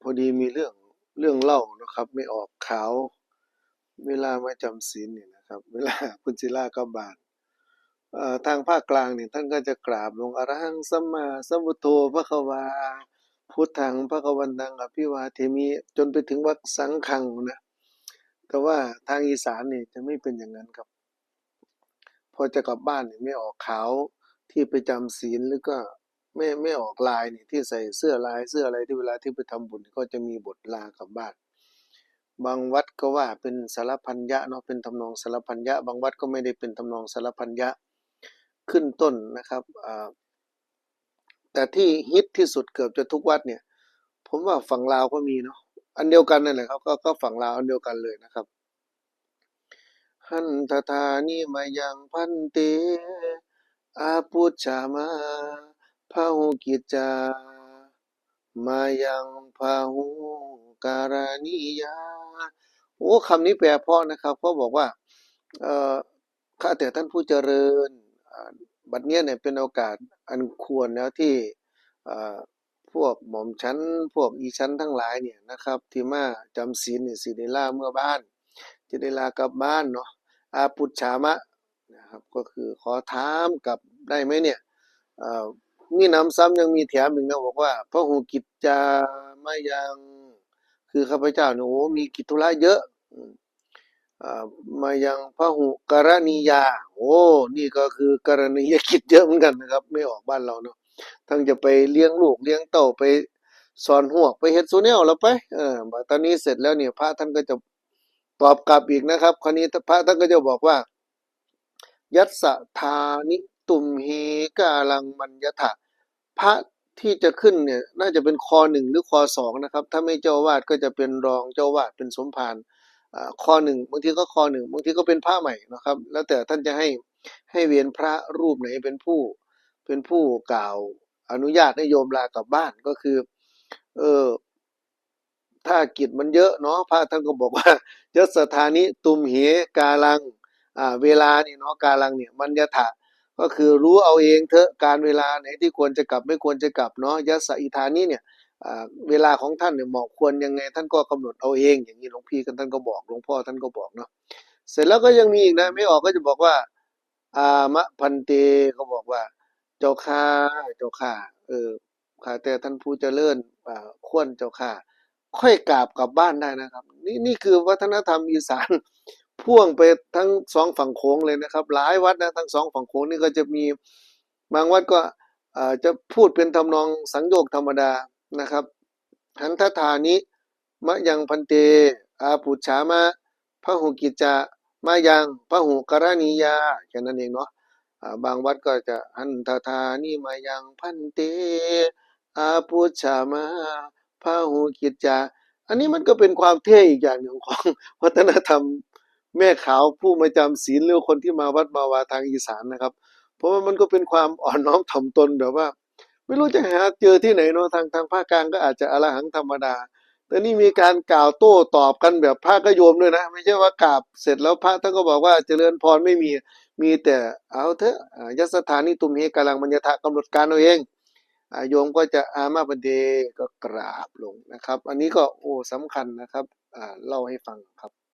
พอดีมีเรื่องเรื่องเล่านะครับ ไม่ออกขาว เวลามาจำศีลเนี่ยนะครับ เวลาคุณศิล่ากลับานเอ่อทางภาคกลางเนี่ยท่านก็จะกราบลงอรหังสัมมาสัมพุทโธพระควาพุทธังพระกวันตังอภิวาเทมิจนไปถึงวัดสังฆังนะแต่ว่าทางอีสานเนี่ยจะไม่เป็นอย่างนั้นครับ พอจะกลับบ้านเนี่ยไม่ออกขาวที่ไปจำศีลหรือก็ ไม่ไม่ออกลายนี่ที่ใส่เสื้อลายเสื้ออะไรที่เวลาที่ไปทำบุญก็จะมีบทลากลับบ้านบางวัดก็ว่าเป็นสารพันยะเนาะเป็นทำนองสารพันยะ บางวัดก็ไม่ได้เป็นทำนองสารพันยะขึ้นต้นนะครับแต่ที่ฮิตที่สุดเกือบจะทุกวัดเนี่ย ผมว่าฝั่งลาวก็มีเนาะอันเดียวกันนั่นแหละครับก็ก็ฝั่งลาวอันเดียวกันเลยนะครับหันทธานิมายังพันเตอาปุจฉามา พาหุกิจจา มายังพาหุการานิยา โอ้คำนี้แปลเพราะนะครับเขาบอกว่าเอ่อข้าแต่ท่านผู้เจริญ บัดเนี้ยเนี่ยเป็นโอกาสอันควรแล้วที่อ่าพวกหม่อมชั้น พวกอีชั้นทั้งหลายเนี่ยนะครับ ที่มาจำศีลเนี่ยสิได้ลาเมื่อบ้าน จะได้ลากลับบ้านเนาะอาปุจฉามะนะครับก็คือขอถามกลับได้ไหมเนี่ย เอ่อมีนำซ้ำยังมีแถมอีกนะบอกว่าพระหูกิจจามายังคือข้าพเจ้าเนี่ยโอ้มีกิจธุระเยอะอ่ามายังพระหุกรณียา โอ้นี่ก็คือกรณียกิจเยอะเหมือนกันนะครับ ไม่ออกบ้านเราเนาะทั้งจะไปเลี้ยงลูกเลี้ยงเต้าไปสอนหวกไปเฮ็ดโซเนลแล้วไปเออตอนนี้เสร็จแล้วเนี่ยพระท่านก็จะตอบกลับอีกนะครับ คราวนี้พระท่านก็จะบอกว่า ยัสสะทานิ ตุมเฮกาลังมัญญทะพระที่จะขึ้นเนี่ยน่าจะเป็นคอหนึ่งหรือคอสองนะครับ ถ้าไม่เจ้าวาดก็จะเป็นรองเจ้าวาดเป็นสมภารอ่าคอหนึ่งบางทีก็คอหนึ่งบางทีก็เป็นพระใหม่นะครับ แล้วแต่ท่านจะให้ให้เวียนพระรูปไหนเป็นผู้เป็นผู้กล่าวอนุญาตให้โยมลากลับบ้านก็คือ เออถ้ากิจมันเยอะเนาะพระท่านก็บอกว่ายศสถานิตุมเหกาลังอ่าเวลานี่เนาะกาลังเนี่ยมันยถะ ก็คือรู้เอาเองเถอะการเวลาไหนที่ควรจะกลับไม่ควรจะกลับเนาะยศอิธานิเนี่ยเวลาของท่านเนี่ยเหมาะควรยังไง ท่านก็กำหนดเอาเอง อย่างนี้หลวงพี่กันท่านก็บอกหลวงพ่อท่านก็บอกเนาะเสร็จแล้วก็ยังมีอีกนะ ไม่ออกก็จะบอกว่า อามะพันเตเขาบอกว่า เจ้าข้าเจ้าข้าเออข้าแต่ท่านผู้เจริญอ่าควรเจ้าข้าค่อยกราบกลับบ้านได้นะครับ นี่นี่คือวัฒนธรรมอีสาน พ่วงไปทั้งสองฝั่งโขงเลยนะครับ หลายวัดนะทั้งสองฝั่งโขงนี่ก็จะมีบางวัดก็จะพูดเป็นทำนองสังโยคธรรมดานะครับหันทธานิมะยังพันเต อาปุจฉามะพระหุกิจจะมายังพระหุกรณียาแค่นั้นเองเนาะบางวัดก็จะหันทธานิมายังพันเต อาปุจฉามะพาหูกิจจาอันนี้มันก็เป็นความเท่อีกอย่างหนึ่งของวัฒนธรรม แม่ขาวผู้มาจำศีลหรือคนที่มาวัดมาวาทางอีสานนะครับ เพราะว่ามันก็เป็นความอ่อนน้อมถ่อมตนแบบว่า ไม่รู้จะหาเจอที่ไหนเนาะทางทางภาคกลางก็อาจจะอรหังธรรมดา แต่นี่มีการกล่าวโต้ตอบกันแบบพระก็โยมด้วยนะ ไม่ใช่ว่ากราบเสร็จแล้วพระท่านก็บอกว่าเจริญพรไม่มีมีแต่เอาเถอะยสถานิตุมเฮกาลังมัญญทะกำหนดการเอาเองโยมก็จะอามาบันเดก็กราบลงนะครับ อันนี้ก็โอ้สำคัญนะครับเล่าให้ฟังครับ